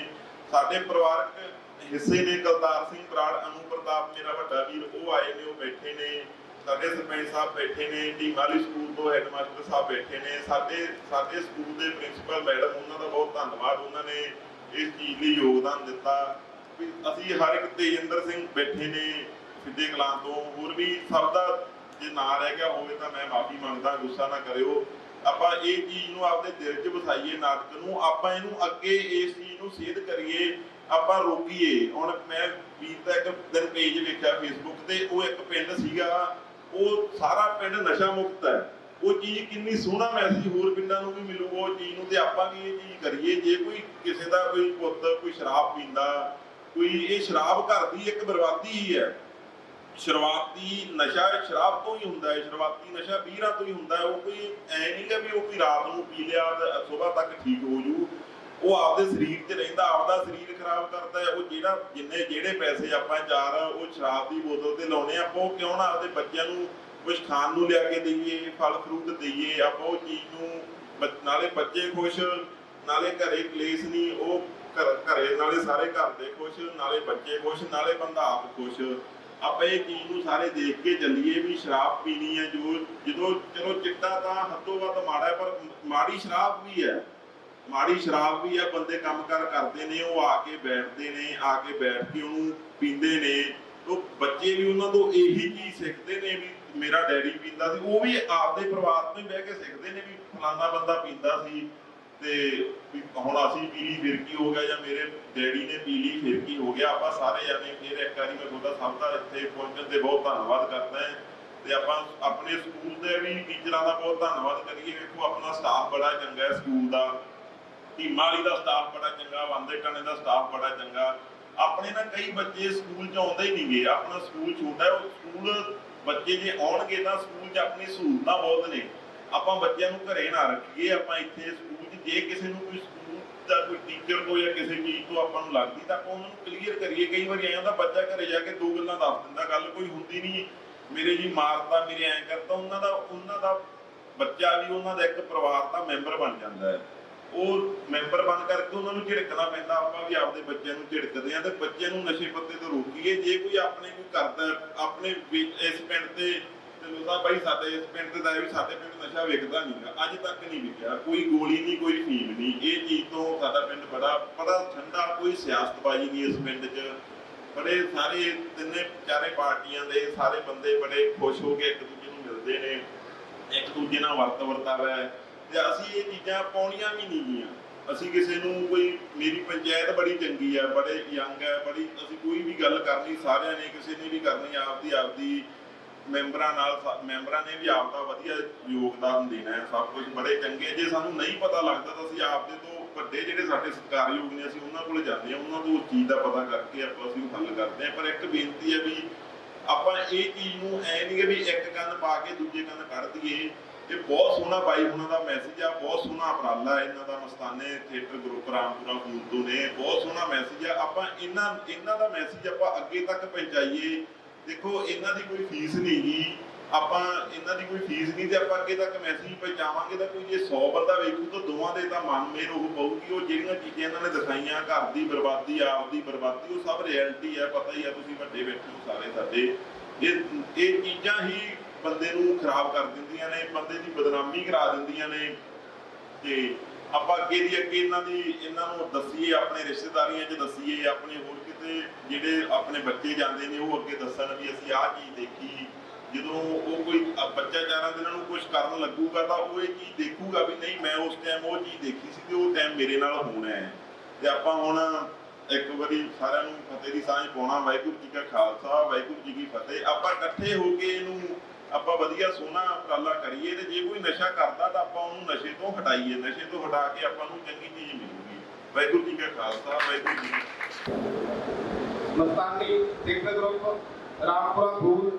ਸਾਡੇ ਪਰਿਵਾਰਕ ਹਿੱਸੇ ਨੇ, ਕਲਤਾਰ ਸਿੰਘ ਬਰਾੜ ਅਨੂ ਪ੍ਰਤਾਪ, ਮੇਰਾ ਵੱਡਾ ਵੀਰ, ਉਹ ਆਏ ਨੇ, ਉਹ ਬੈਠੇ ਨੇ। ਸਾਡੇ ਸਰਪੰਚ ਸਾਹਿਬ ਬੈਠੇ ਨੇ ਢੀਮਾਲੀ ਸਕੂਲ ਤੋਂ ਹੈਡਮਾਸਟਰ ਸਾਹਿਬ ਬੈਠੇ ਨੇ, ਸਾਡੇ ਸਾਡੇ ਸਕੂਲ ਦੇ ਪ੍ਰਿੰਸੀਪਲ ਮੈਡਮ, ਉਹਨਾਂ ਦਾ ਬਹੁਤ ਧੰਨਵਾਦ, ਉਹਨਾਂ ਨੇ ਇਸ ਚੀਜ਼ ਲਈ ਯੋਗਦਾਨ ਦਿੱਤਾ। ਅਸੀਂ ਹਰ ਇੱਕ ਤੇਜਿੰਦਰ ਸਿੰਘ ਬੈਠੇ ਨੇ ਸਿੱਧੇ ਕਲਾਂ ਤੋਂ, ਹੋਰ ਵੀ ਸਭ ਦਾ ਜੇ ਨਾਂ ਰਹਿ ਗਿਆ ਹੋਵੇ ਤਾਂ ਮੈਂ ਮਾਫੀ ਮੰਗਦਾ, ਗੁੱਸਾ ਨਾ ਕਰਿਓ। ਆਪਾਂ ਇਹ ਚੀਜ਼ ਨੂੰ ਆਪਦੇ ਦਿਲ 'ਚ ਵਸਾਈਏ ਨਾਟਕ ਨੂੰ, ਆਪਾਂ ਇਹਨੂੰ ਅੱਗੇ ਇਸ ਚੀਜ਼ ਨੂੰ ਸੇਧ ਕਰੀਏ, ਆਪਾਂ ਰੋਕੀਏ। ਹੁਣ ਮੈਂ ਵੀਰ ਦਾ ਇੱਕ ਦਿਨ ਪੇਜ ਵੇਖਿਆ ਫੇਸਬੁੱਕ ਤੇ, ਉਹ ਇੱਕ ਪਿੰਡ ਸੀਗਾ ਉਹ ਸਾਰਾ ਪਿੰਡ ਨਸ਼ਾ ਮੁਕਤ ਹੈ। ਉਹ ਚੀਜ਼ ਕਿੰਨੀ ਸੋਹਣਾ ਮੈਸੇਜ ਹੋਰ ਪਿੰਡਾਂ ਨੂੰ ਵੀ ਮਿਲੂਗਾ ਉਹ ਚੀਜ਼ ਨੂੰ ਤੇ ਆਪਾਂ ਵੀ ਇਹ ਚੀਜ਼ ਕਰੀਏ। ਜੇ ਕੋਈ ਕਿਸੇ ਦਾ ਕੋਈ ਪੁੱਤ, ਕੋਈ ਸ਼ਰਾਬ ਪੀਂਦਾ, ਕੋਈ ਇਹ ਸ਼ਰਾਬ ਘਰ ਦੀ ਇੱਕ ਬਰਬਾਦੀ ਹੀ ਹੈ। ਸ਼ੁਰੂਆਤੀ ਨਸ਼ਾ ਸ਼ਰਾਬ ਤੋਂ ਹੀ ਹੁੰਦਾ ਹੈ ਸ਼ੁਰੂਆਤੀ ਨਸ਼ਾ ਬੀਰਾਂ ਤੋਂ ਹੀ ਹੁੰਦਾ ਹੈ। ਉਹ ਕੋਈ ਐ ਨਹੀਂ ਕਿ ਵੀ ਉਹ ਕੋਈ ਰਾਤ ਨੂੰ ਪੀ ਲਿਆ ਤੇ ਸਵੇਰ ਤੱਕ ਠੀਕ ਹੋ ਜੂ। ਉਹ ਆਪਦੇ ਸਰੀਰ 'ਚ ਰਹਿੰਦਾ ਆਪਦਾ ਸਰੀਰ ਖਰਾਬ ਕਰਦਾ ਹੈ ਉਹ ਜਿਹੜਾ ਜਿੰਨੇ ਜਿਹੜੇ ਪੈਸੇ ਆਪਾਂ ਚਾਰ ਉਹ ਸ਼ਰਾਬ ਦੀ ਬੋਤਲ ਤੇ ਲਾਉਣੇ ਆ, ਆਪਾਂ ਉਹ ਕਿਉਂ ਨਾ ਆਪਦੇ ਬੱਚਿਆਂ ਨੂੰ ਕੁਝ ਖਾਣ ਨੂੰ ਲਿਆ ਕੇ ਦਈਏ ਫਲ ਫਰੂਟ ਦਈਏ ਆਪਾਂ ਉਹ ਚੀਜ਼ ਨੂੰ ਨਾਲੇ ਬੱਚੇ ਖੁਸ਼ ਨਾਲੇ ਘਰੇ ਕਲੇਸ਼ ਨਹੀਂ ਉਹ ਘਰ- ਘਰੇ ਨਾਲੇ ਸਾਰੇ ਘਰ ਦੇ ਖੁਸ਼ ਨਾਲੇ ਬੱਚੇ ਖੁਸ਼ ਨਾਲੇ ਬੰਦਾ ਆਪ ਖੁਸ਼। ਆਪਾਂ ਇਹ ਚੀਜ਼ ਨੂੰ ਸਾਰੇ ਦੇਖ ਕੇ ਚੱਲੀਏ ਵੀ ਸ਼ਰਾਬ ਪੀਣੀ ਹੈ ਜੋ ਜਦੋਂ ਚਲੋ ਚਿੱਟਾ ਤਾਂ ਹੱਦੋਂ ਵੱਧ ਮਾੜਾ ਹੈ ਪਰ ਮਾੜੀ ਸ਼ਰਾਬ ਵੀ ਹੈ। ਮਾੜੀ ਸ਼ਰਾਬ ਵੀ ਆ, ਬੰਦੇ ਕੰਮਕਾਰ ਕਰਦੇ ਨੇ, ਉਹ ਆ ਕੇ ਬੈਠਦੇ ਨੇ, ਆ ਕੇ ਬੈਠ ਕੇ ਉਹਨੂੰ ਪੀਂਦੇ ਨੇ। ਉਹ ਬੱਚੇ ਵੀ ਉਹਨਾਂ ਤੋਂ ਇਹੀ ਚੀਜ਼ ਸਿੱਖਦੇ ਨੇ ਵੀ ਮੇਰਾ ਡੈਡੀ ਪੀਂਦਾ ਸੀ। ਉਹ ਵੀ ਆਪਦੇ ਪਰਿਵਾਰ ਤੋਂ ਹੀ ਬਹਿ ਕੇ ਸਿੱਖਦੇ ਨੇ ਵੀ ਫਲਾਣਾ ਬੰਦਾ ਪੀਂਦਾ ਸੀ ਤੇ ਹੁਣ ਅਸੀਂ ਪੀ ਲਈ, ਫਿਰ ਕੀ ਹੋ ਗਿਆ? ਜਾਂ ਮੇਰੇ ਡੈਡੀ ਨੇ ਪੀ ਲਈ, ਫਿਰ ਕੀ ਹੋ ਗਿਆ? ਆਪਾਂ ਸਾਰੇ ਜਾਣੇ ਫਿਰ ਇੱਕ ਵਾਰੀ ਮੈਂ ਤੁਹਾਡਾ ਸਭ ਦਾ ਇੱਥੇ ਪਹੁੰਚਣ ਤੇ ਬਹੁਤ ਧੰਨਵਾਦ ਕਰਦਾ ਹਾਂ। ਤੇ ਆਪਾਂ ਆਪਣੇ ਸਕੂਲ ਦੇ ਵੀ ਟੀਚਰਾਂ ਦਾ ਬਹੁਤ ਧੰਨਵਾਦ ਕਰੀਏ। ਵੇਖੋ, ਆਪਣਾ ਸਟਾਫ ਬੜਾ ਚੰਗਾ ਹੈ ਸਕੂਲ ਦਾ। ਢੀਮਾਲੀ ਦਾ ਸਟਾਫ ਬੜਾ ਚੰਗਾ, ਵਾਂਦੇ ਟਾਣੇ ਦਾ ਸਟਾਫ ਬੜਾ ਚੰਗਾ। ਆਪਣੇ ਨਾ ਕਈ ਬੱਚੇ ਸਕੂਲ ਚ ਆਉਂਦੇ ਹੀ ਨਹੀਂਗੇ। ਆਪਣਾ ਸਕੂਲ ਛੋਟਾ ਹੈ, ਉਹ ਸਕੂਲ ਬੱਚੇ ਜੇ ਆਉਣਗੇ ਤਾਂ ਸਕੂਲ 'ਚ ਆਪਣੀ ਸਹੂਲਤਾਂ ਬਹੁਤ ਨੇ। ਆਪਾਂ ਬੱਚਿਆਂ ਨੂੰ ਘਰੇ ਨਾ ਰੱਖੀਏ, ਆਪਾਂ ਇੱਥੇ ਸਕੂਲ 'ਚ ਜੇ ਕਿਸੇ ਨੂੰ ਕੋਈ ਸਕੂਲ ਦਾ ਕੋਈ ਟੀਚਰ ਤੋਂ ਜਾਂ ਕਿਸੇ ਚੀਜ਼ ਤੋਂ ਆਪਾਂ ਨੂੰ ਲੱਗਦੀ ਤਾਂ ਆਪਾਂ ਉਹਨਾਂ ਨੂੰ ਕਲੀਅਰ ਕਰੀਏ। ਕਈ ਵਾਰੀ ਆਇਆ ਹੁੰਦਾ, ਬੱਚਾ ਘਰੇ ਜਾ ਕੇ ਦੋ ਗੱਲਾਂ ਦੱਸ ਦਿੰਦਾ, ਗੱਲ ਕੋਈ ਹੁੰਦੀ ਨਹੀਂ ਮੇਰੇ ਜੀ ਮਾਰਤਾ, ਮੇਰੇ ਐਂ ਕਰਤਾ, ਉਹਨਾਂ ਦਾ ਉਹਨਾਂ ਦਾ ਬੱਚਾ ਵੀ, ਉਹਨਾਂ ਦਾ ਇੱਕ ਪਰਿਵਾਰ ਦਾ ਮੈਂਬਰ ਬਣ ਜਾਂਦਾ ਹੈ। ਉਹ ਮੈਂਬਰ ਬਣ ਕਰਕੇ ਉਹਨਾਂ ਨੂੰ ਝਿੜਕਣਾ ਪੈਂਦਾ, ਆਪਾਂ ਵੀ ਆਪਦੇ ਬੱਚਿਆਂ ਨੂੰ ਝਿੜਕਦੇ ਆ ਤੇ ਬੱਚਿਆਂ ਨੂੰ ਨਸ਼ੇ ਪੱਤੇ ਤੋਂ ਰੋਕੀਏ। ਜੇ ਕੋਈ ਆਪਣੇ ਕੋਈ ਕਰਦਾ, ਆਪਣੇ ਇਸ ਪਿੰਡ ਤੇ ਤੇ ਲੋਦਾ ਸਾਡੇ ਇਸ ਪਿੰਡ ਤੇ ਦਾ ਵੀ ਸਾਡੇ ਪਿੰਡ ਨਸ਼ਾ ਵਿਕਦਾ ਨਹੀਂਗਾ ਅੱਜ ਤੱਕ ਨਹੀਂ ਵਿਕਿਆ ਕੋਈ ਗੋਲੀ ਨਹੀਂ, ਕੋਈ ਫੀਮ ਨਹੀਂ। ਇਹ ਚੀਜ਼ ਤੋਂ ਸਾਡਾ ਪਿੰਡ ਬੜਾ ਬੜਾ ਠੰਡਾ, ਕੋਈ ਸਿਆਸਤਬਾਜ਼ੀ ਨਹੀਂ ਇਸ ਪਿੰਡ 'ਚ। ਬੜੇ ਸਾਰੇ ਤਿੰਨੇ ਚਾਰੇ ਪਾਰਟੀਆਂ ਦੇ ਸਾਰੇ ਬੰਦੇ ਬੜੇ ਖੁਸ਼ ਹੋ ਕੇ ਇੱਕ ਦੂਜੇ ਨੂੰ ਮਿਲਦੇ ਨੇ। ਇੱਕ ਦੂਜੇ ਨਾਲ ਵਰਤ ਵਰਤਾਵਾ ਹੈ। ਤੇ ਅਸੀਂ ਇਹ ਚੀਜ਼ਾਂ ਪਾਉਣੀਆਂ ਵੀ ਨਹੀਂ ਗੀਆਂ। ਅਸੀਂ ਕਿਸੇ ਨੂੰ ਕੋਈ, ਮੇਰੀ ਪੰਚਾਇਤ ਬੜੀ ਚੰਗੀ ਆ, ਬੜੇ ਯੰਗ ਹੈ ਬੜੀ, ਅਸੀਂ ਕੋਈ ਵੀ ਗੱਲ ਕਰਨੀ, ਸਾਰਿਆਂ ਨੇ ਕਿਸੇ ਨੇ ਵੀ ਕਰਨੀ, ਆਪਦੀ ਆਪਦੀ ਮੈਂਬਰਾਂ ਨਾਲ ਮੈਂਬਰਾਂ ਨੇ ਵੀ ਆਪਦਾ ਵਧੀਆ ਯੋਗਦਾਨ ਦੇਣਾ ਹੈ, ਸਭ ਕੁਝ ਬੜੇ ਚੰਗੇ ਜੇ ਸਾਨੂੰ ਨਹੀਂ ਪਤਾ ਲੱਗਦਾ ਤਾਂ ਅਸੀਂ ਆਪਦੇ ਤੋਂ ਵੱਡੇ ਜਿਹੜੇ ਸਾਡੇ ਸਤਿਕਾਰਯੋਗ ਨੇ, ਅਸੀਂ ਉਹਨਾਂ ਕੋਲ ਜਾਂਦੇ ਹਾਂ, ਉਹਨਾਂ ਤੋਂ ਉਸ ਚੀਜ਼ ਦਾ ਪਤਾ ਕਰਕੇ ਆਪਾਂ ਅਸੀਂ ਹੱਲ ਕਰਦੇ ਹਾਂ। ਪਰ ਇੱਕ ਬੇਨਤੀ ਹੈ ਵੀ ਆਪਾਂ ਇਹ ਚੀਜ਼ ਨੂੰ ਐ ਨਹੀਂ ਕਿ ਵੀ ਇੱਕ ਕੰਨ ਪਾ ਕੇ ਦੂਜੇ ਕੰਨ ਕੱਢ ਦਈਏ। ਇਹ ਬਹੁਤ ਸੋਹਣਾ ਬਾਈ ਉਹਨਾਂ ਦਾ ਮੈਸੇਜ ਆ, ਬਹੁਤ ਸੋਹਣਾ ਉਪਰਾਲਾ ਇਹਨਾਂ ਦਾ ਮਸਤਾਨੇ ਥੀਏਟਰ ਗਰੁੱਪ ਰਾਮਪੁਰਾ ਫੂਲ ਨੇ। ਬਹੁਤ ਸੋਹਣਾ ਮੈਸੇਜ ਆ। ਆਪਾਂ ਇਹਨਾਂ ਇਹਨਾਂ ਦਾ ਮੈਸੇਜ ਆਪਾਂ ਅੱਗੇ ਤੱਕ ਪਹੁੰਚਾਈਏ। ਦੇਖੋ, ਇਹਨਾਂ ਦੀ ਕੋਈ ਫੀਸ ਨਹੀਂ ਗੀ ਆਪਾਂ ਇਹਨਾਂ ਦੀ ਕੋਈ ਫੀਸ ਨਹੀਂ ਤੇ ਆਪਾਂ ਅੱਗੇ ਤੱਕ ਮੈਸੇਜ ਪਹੁੰਚਾਵਾਂਗੇ ਤਾਂ ਕੋਈ ਜੇ 100 ਬੰਦਾ ਵੇਖੂ ਤਾਂ ਦੋਵਾਂ ਦੇ ਤਾਂ ਮਨ ਮੇਰ ਉਹ ਪਊਗੀ। ਉਹ ਜਿਹੜੀਆਂ ਚੀਜ਼ਾਂ ਇਹਨਾਂ ਨੇ ਦਿਖਾਈਆਂ, ਘਰ ਦੀ ਬਰਬਾਦੀ, ਆਪ ਦੀ ਬਰਬਾਦੀ, ਉਹ ਸਭ ਰਿਐਲਿਟੀ ਹੈ ਪਤਾ ਹੀ ਆ ਤੁਸੀਂ ਵੱਡੇ ਬੈਠੇ ਹੋ ਸਾਰੇ ਸਾਡੇ। ਇਹ ਇਹ ਚੀਜ਼ਾਂ ਹੀ ਬੰਦੇ ਨੂੰ ਖਰਾਬ ਕਰ ਦਿੰਦੀਆਂ ਨੇ, ਬੰਦੇ ਦੀ ਬਦਨਾਮੀ ਕਰਾ ਦਿੰਦੀਆਂ ਨੇ। ਤੇ ਆਪਾਂ ਅੱਗੇ ਦੀ ਅੱਗੇ ਇਹਨਾਂ ਦੀ, ਇਹਨਾਂ ਨੂੰ ਦੱਸੀਏ, ਆਪਣੇ ਰਿਸ਼ਤੇਦਾਰੀਆਂ 'ਚ ਦੱਸੀਏ, ਆਪਣੇ ਹੋਰ ਕਿਤੇ ਜਿਹੜੇ ਆਪਣੇ ਬੱਚੇ ਜਾਂਦੇ ਨੇ, ਉਹ ਅੱਗੇ ਦੱਸਣ ਵੀ ਅਸੀਂ ਆਹ ਚੀਜ਼ ਦੇਖੀ। ਜਦੋਂ ਉਹ ਕੋਈ ਬੱਚਾ ਚਾਰਾਂ ਦਿਨਾਂ ਨੂੰ ਕੁਝ ਕਰਨ ਲੱਗੂਗਾ ਤਾਂ ਉਹ ਇਹ ਚੀਜ਼ ਦੇਖੂਗਾ ਵੀ ਨਹੀਂ, ਮੈਂ ਉਸ ਟਾਈਮ ਉਹ ਚੀਜ਼ ਦੇਖੀ ਸੀ ਤੇ ਉਹ ਟਾਈਮ ਮੇਰੇ ਨਾਲ ਹੋਣਾ ਹੈ। ਤੇ ਆਪਾਂ ਹੁਣ ਇੱਕ ਵਾਰੀ ਸਾਰਿਆਂ ਨੂੰ ਫਤਿਹ ਦੀ ਸਾਂਝ ਪਾਉਣਾ। ਵਾਹਿਗੁਰੂ ਜੀ ਕਾ ਖਾਲਸਾ, ਵਾਹਿਗੁਰੂ ਜੀ ਕੀ ਫਤਿਹ। ਆਪਾਂ ਇਕੱਠੇ ਹੋ ਕੇ ਇਹਨੂੰ ਆਪਾਂ ਵਧੀਆ ਸੋਹਣਾ ਉਪਰਾਲਾ ਕਰੀਏ ਤੇ ਜੇ ਕੋਈ ਨਸ਼ਾ ਕਰਦਾ ਤਾਂ ਆਪਾਂ ਉਹਨੂੰ ਨਸ਼ੇ ਤੋਂ ਹਟਾਈਏ, ਨਸ਼ੇ ਤੋਂ ਹਟਾ ਕੇ ਆਪਾਂ ਨੂੰ ਚੰਗੀ ਚੀਜ਼ ਮਿਲੂਗੀ। ਵਾਹਿਗੁਰੂ ਜੀ ਕਾ ਖਾਲਸਾ, ਵਾਹਿਗੁਰੂ ਜੀ ਮਸਤਾਨੀ ਥੀਏਟਰ ਗਰੁੱਪ, ਰਾਮਪੁਰਾ ਫੂਲ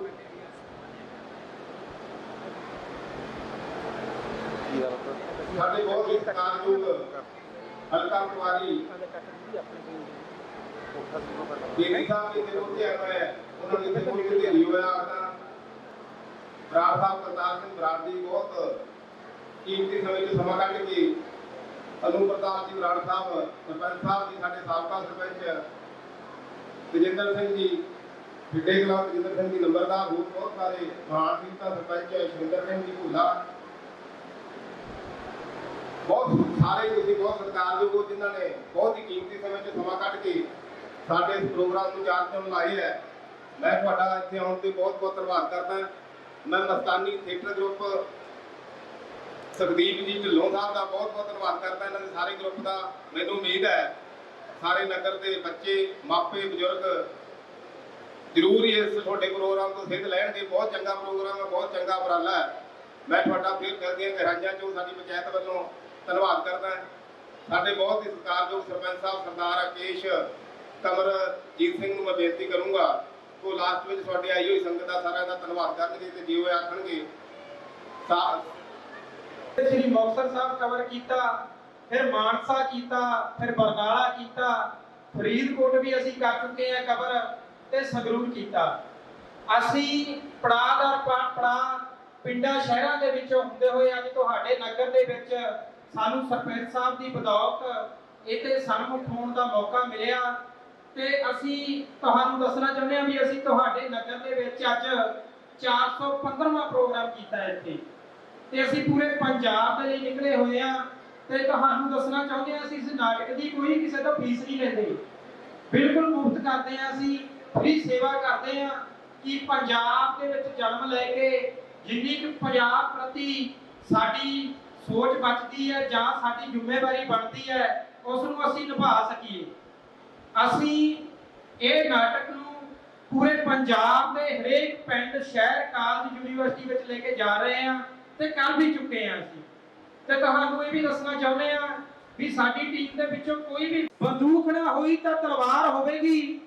ਸਾਡੇ ਬਹੁਤ ਹੀ ਸਤਿਕਾਰਯੋਗ ਹਲਕਾ ਪਟਵਾਰੀ। ਬੇਦੀ ਸਾਹਿਬ ਜੀ ਦੇ ਉੱਤੇ ਆਇਆ ਹੈ। ਉਹਨਾਂ ਨੇ ਇੱਥੇ ਕੋਈ ਢੇਰੀ ਹੋਇਆ ਤਾਂ ਬਰਾੜ ਸਾਹਿਬ ਕਰਤਾਰ ਸਿੰਘ ਬਰਾੜ ਜੀ ਬਹੁਤ ਕੀਮਤੀ ਸਮੇਂ 'ਚ ਸਮਾਂ ਕੱਢ ਕੇ ਅਨੂ ਪ੍ਰਤਾਪ ਜੀ ਬਰਾੜ ਸਾਹਿਬ, ਸਰਪੰਚ ਸਾਹਿਬ ਜੀ, ਸਾਡੇ ਸਾਬਕਾ ਸਰਪੰਚ ਤੇਜਿੰਦਰ ਸਿੰਘ ਜੀ ਫਿੱਡੇ ਕਲਾਂ ਤੇਜਿੰਦਰ ਸਿੰਘ ਜੀ, ਨੰਬਰਦਾਰ ਹੋਰ ਬਹੁਤ ਸਾਰੇ ਮਹਾਨ ਸੀਤਾ ਸਰਪੰਚ ਸ਼ਿੰਦਰ ਸਿੰਘ ਜੀ, ਭੁੱਲਾ। ਬਹੁਤ ਸਾਰੇ ਤੁਸੀਂ ਬਹੁਤ ਸਤਿਕਾਰਯੋਗ ਹੋ ਜਿਨ੍ਹਾਂ ਨੇ ਬਹੁਤ ਹੀ ਕੀਮਤੀ ਸਮੇਂ 'ਚ ਸਮਾਂ ਕੱਢ ਕੇ ਸਾਡੇ ਇਸ ਪ੍ਰੋਗਰਾਮ ਨੂੰ ਚਾਰ ਚੰਨ ਲਾਏ ਹੈ। ਮੈਂ ਤੁਹਾਡਾ ਇੱਥੇ ਆਉਣ ਤੇ ਬਹੁਤ ਬਹੁਤ ਧੰਨਵਾਦ ਕਰਦਾ। ਮੈਂ ਮਸਤਾਨੀ ਥੀਏਟਰ ਗਰੁੱਪ ਸੁਖਦੀਪ ਜੀ ਢਿੱਲੋਂ ਸਾਹਿਬ ਦਾ ਬਹੁਤ ਬਹੁਤ ਧੰਨਵਾਦ ਕਰਦਾ ਇਹਨਾਂ ਦੇ ਸਾਰੇ ਗਰੁੱਪ ਦਾ। ਮੈਨੂੰ ਉਮੀਦ ਹੈ ਸਾਰੇ ਨਗਰ ਦੇ ਬੱਚੇ, ਮਾਪੇ, ਬਜ਼ੁਰਗ ਜ਼ਰੂਰ ਇਸ ਤੁਹਾਡੇ ਪ੍ਰੋਗਰਾਮ ਤੋਂ ਸਿੱਧ ਲੈਣਗੇ। ਬਹੁਤ ਚੰਗਾ ਪ੍ਰੋਗਰਾਮ ਹੈ, ਬਹੁਤ ਚੰਗਾ ਉਪਰਾਲਾ ਹੈ। ਮੈਂ ਤੁਹਾਡਾ ਫਿਰ ਦਿਲ ਦੀਆਂ ਚੋਂ। ਸਾਡੀ ਪੰਚਾਇਤ ਵੱਲੋਂ ਧੰਨਵਾਦ ਕਰਦਾ ਸਾਡੇ ਬਹੁਤ ਹੀ ਸਤਿਕਾਰਯੋਗ ਸਰਪੰਚ ਸਾਹਿਬ ਸਰਦਾਰ ਅਕੇਸ਼ ਕਮਰਜੀਤ ਸਿੰਘ ਨੂੰ ਮੈਂ ਬੇਨਤੀ ਕਰੂੰਗਾ ਕਿ ਲਾਸਟ ਵਿੱਚ ਤੁਹਾਡੇ ਆਈ ਹੋਈ ਸੰਗਤ ਦਾ ਸਾਰਿਆਂ ਦਾ ਧੰਨਵਾਦ ਕਰਨਗੇ ਤੇ ਜਿਉਂ ਆਖਣਗੇ ਸ੍ਰੀ ਮੁਕਤਸਰ ਸਾਹਿਬ ਕਵਰ ਕੀਤਾ, ਫਿਰ ਮਾਨਸਾ ਕੀਤਾ, ਫਿਰ ਬਰਨਾਲਾ ਕੀਤਾ, ਫਰੀਦਕੋਟ ਵੀ ਅਸੀਂ ਕਰ ਚੁੱਕੇ ਹਾਂ ਕਵਰ ਤੇ ਸੰਗਰੂਰ ਕੀਤਾ। ਅਸੀਂ ਪੜਾਅ ਦਰ ਪੜਾਅ ਪਿੰਡਾਂ ਸ਼ਹਿਰਾਂ ਦੇ ਵਿੱਚੋਂ ਹੁੰਦੇ ਹੋਏ ਅੱਜ ਤੁਹਾਡੇ ਨਗਰ ਦੇ ਵਿੱਚ ਸਾਨੂੰ ਸਰਪੰਚ ਸਾਹਿਬ ਦੀ ਬਦੌਲਤ ਇੱਥੇ ਸਨਮੁਖ ਹੋਣ ਦਾ ਮੌਕਾ ਮਿਲਿਆ। ਤੇ ਅਸੀਂ ਤੁਹਾਨੂੰ ਦੱਸਣਾ ਚਾਹੁੰਦੇ ਹਾਂ ਵੀ ਅਸੀਂ ਤੁਹਾਡੇ ਨਗਰ ਦੇ ਵਿੱਚ ਅੱਜ 415ਵਾਂ ਪ੍ਰੋਗਰਾਮ ਕੀਤਾ ਇੱਥੇ। ਤੇ ਅਸੀਂ ਪੂਰੇ ਪੰਜਾਬ ਦੇ ਲਈ ਨਿਕਲੇ ਹੋਏ ਆ ਤੇ ਤੁਹਾਨੂੰ ਦੱਸਣਾ ਚਾਹੁੰਦੇ ਆ ਅਸੀਂ ਇਸ ਨਾਟਕ ਦੀ ਕੋਈ ਕਿਸੇ ਤੋਂ ਫੀਸ ਨਹੀਂ ਲੈਂਦੇ। ਬਿਲਕੁਲ ਮੁਫਤ ਕਰਦੇ ਆ ਅਸੀਂ, ਫ੍ਰੀ ਸੇਵਾ ਕਰਦੇ ਆ ਕਿ ਪੰਜਾਬ ਦੇ ਵਿੱਚ ਜਨਮ ਲੈ ਕੇ ਜਿੰਨੀ ਕੁ ਪੰਜਾਬ ਪ੍ਰਤੀ ਸਾਡੀ ਸੋਚ ਬਚਦੀ ਹੈ ਜਾਂ ਸਾਡੀ ਜ਼ਿੰਮੇਵਾਰੀ ਬਣਦੀ ਹੈ, ਉਸ ਨੂੰ ਅਸੀਂ ਨਿਭਾ ਸਕੀਏ। ਅਸੀਂ ਇਹ ਨਾਟਕ ਨੂੰ ਪੂਰੇ ਪੰਜਾਬ ਦੇ ਹਰੇਕ ਪਿੰਡ, ਸ਼ਹਿਰ ਕਾਲਜ ਯੂਨੀਵਰਸਿਟੀ ਵਿੱਚ ਲੈ ਕੇ ਜਾ ਰਹੇ ਹਾਂ ਤੇ ਕਰ ਵੀ ਚੁੱਕੇ ਹਾਂ ਅਸੀਂ। ਤੇ ਤੁਹਾਨੂੰ ਇਹ ਵੀ ਦੱਸਣਾ ਚਾਹੁੰਦੇ ਹਾਂ ਵੀ ਸਾਡੀ ਟੀਮ ਦੇ ਵਿੱਚੋਂ ਕੋਈ ਵੀ ਬੰਦੂਕ ਨਾ ਹੋਈ ਤਾਂ ਤਲਵਾਰ ਹੋਵੇਗੀ।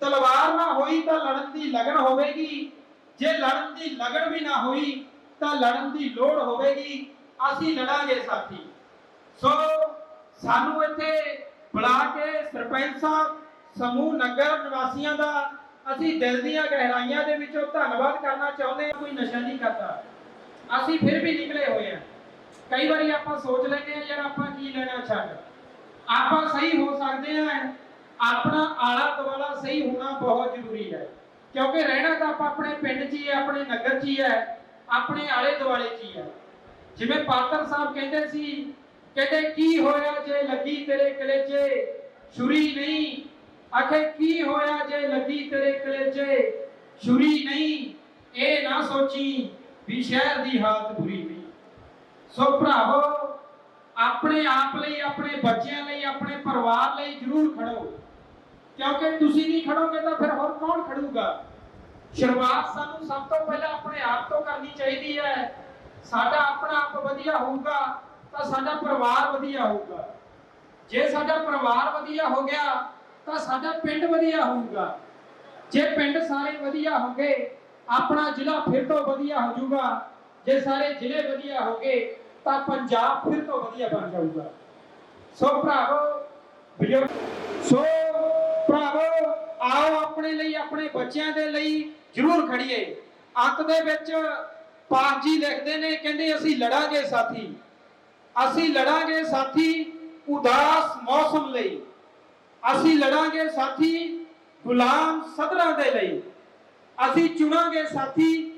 ਤਲਵਾਰ ਨਾ ਹੋਈ ਤਾਂ ਲੜਨ ਦੀ ਲਗਨ ਹੋਵੇਗੀ। ਜੇ ਲੜਨ ਦੀ ਲਗਨ ਵੀ ਨਾ ਹੋਈ ਤਾਂ ਲੜਨ ਦੀ ਲੋੜ ਹੋਵੇਗੀ। ਅਸੀਂ ਲੜਾਂਗੇ ਸਾਥੀ। ਸੋ ਸਾਨੂੰ ਇੱਥੇ ਬੁਲਾ ਕੇ ਸਰਪੰਚ ਸਾਹਿਬ, ਸਮੂਹ, ਨਗਰ ਨਿਵਾਸੀਆਂ ਦਾ ਅਸੀਂ ਦਿਲ ਦੀਆਂ ਗਹਿਰਾਈਆਂ ਦੇ ਵਿੱਚੋਂ ਧੰਨਵਾਦ ਕਰਨਾ ਚਾਹੁੰਦੇ ਹਾਂ, ਕੋਈ ਨਸ਼ਾ ਨਹੀਂ ਕਰਦਾ। ਅਸੀਂ ਫਿਰ ਵੀ ਨਿਕਲੇ ਹੋਏ ਹਾਂ। ਕਈ ਵਾਰੀ ਆਪਾਂ ਸੋਚ ਲੈਂਦੇ ਹਾਂ, ਯਾਰ ਆਪਾਂ ਕੀ ਲੈਣਾ ਛੱਡ। ਆਪਾਂ ਸਹੀ ਹੋ ਸਕਦੇ ਹਾਂ, ਆਪਣਾ ਆਲਾ ਦੁਆਲਾ ਸਹੀ ਹੋਣਾ ਬਹੁਤ ਜ਼ਰੂਰੀ ਹੈ। ਕਿਉਂਕਿ ਰਹਿਣਾ ਤਾਂ ਆਪਾਂ ਆਪਣੇ ਪਿੰਡ 'ਚ ਹੀ ਹੈ, ਆਪਣੇ ਨਗਰ 'ਚ ਹੀ ਹੈ, ਆਪਣੇ ਆਲੇ ਦੁਆਲੇ 'ਚ ਹੀ ਹੈ। ਜਿਵੇਂ ਪਾਤਰ ਸਾਹਿਬ ਕਹਿੰਦੇ ਸੀ ਕਹਿੰਦੇ, ਕੀ ਹੋਇਆ ਜੇ ਲੱਗੀ ਤੇਰੇ ਕਿਲੇ ਛੁਰੀ ਨਹੀਂ। ਆਖੇ, ਕੀ ਹੋਇਆ ਜੇ ਲੱਗੀ ਤੇਰੇ ਕਿਲੇ ਛੁਰੀ ਨਹੀਂ। ਇਹ ਨਾ ਸੋਚੀ ਵੀ ਸ਼ਹਿਰ ਦੀ ਹਾਲਤ ਬੁਰੀ ਨਹੀਂ ਸੋ ਭਰਾਵੋ, ਆਪਣੇ ਆਪ ਲਈ, ਆਪਣੇ ਬੱਚਿਆਂ ਲਈ, ਆਪਣੇ ਪਰਿਵਾਰ ਲਈ ਜ਼ਰੂਰ ਖੜੋ। ਕਿਉਂਕਿ ਤੁਸੀਂ ਨਹੀਂ ਖੜੋਗੇ ਤਾਂ ਫਿਰ ਹੋਰ ਕੌਣ ਖੜੂਗਾ? ਸ਼ੁਰੂਆਤ ਸਾਨੂੰ ਸਭ ਤੋਂ ਪਹਿਲਾਂ ਆਪਣੇ ਆਪ ਤੋਂ ਕਰਨੀ ਚਾਹੀਦੀ ਹੈ। ਸਾਡਾ ਆਪਣਾ ਆਪ ਵਧੀਆ ਹੋਊਗਾ। ਤਾਂ ਸਾਡਾ ਪਰਿਵਾਰ ਵਧੀਆ ਹੋਊਗਾ। ਜੇ ਸਾਡਾ ਪਰਿਵਾਰ ਵਧੀਆ ਹੋ ਗਿਆ, ਤਾਂ ਸਾਡਾ ਪਿੰਡ ਵਧੀਆ ਹੋਊਗਾ। ਜੇ ਪਿੰਡ ਸਾਰੇ ਵਧੀਆ ਹੋਗੇ ਆਪਣਾ ਜ਼ਿਲ੍ਹਾ ਫਿਰ ਤੋਂ ਵਧੀਆ ਹੋ ਜਾਊਗਾ। ਜੇ ਸਾਰੇ ਜ਼ਿਲ੍ਹੇ ਵਧੀਆ ਹੋਗੇ ਤਾਂ ਪੰਜਾਬ ਫਿਰ ਤੋਂ ਵਧੀਆ ਬਣ ਜਾਊਗਾ। ਸੋ ਭਰਾਵੋ, ਬਜ਼ੁਰਗ ਸੋ ਭਰਾਵੋ, ਆਓ ਆਪਣੇ ਲਈ, ਆਪਣੇ ਬੱਚਿਆਂ ਦੇ ਲਈ ਜ਼ਰੂਰ ਖੜੀਏ ਅੰਤ ਦੇ ਵਿੱਚ ਪਾਕ ਜੀ ਲਿਖਦੇ ਨੇ, ਕਹਿੰਦੇ ਅਸੀਂ ਲੜਾਂਗੇ ਸਾਥੀ। ਅਸੀਂ ਲੜਾਂਗੇ ਸਾਥੀ ਉਦਾਸ ਮੌਸਮ ਲਈ। ਅਸੀਂ ਲੜਾਂਗੇ ਸਾਥੀ ਗੁਲਾਮ ਸਦਰਾਂ ਦੇ ਲਈ। ਅਸੀਂ ਚੁਣਾਂਗੇ ਸਾਥੀ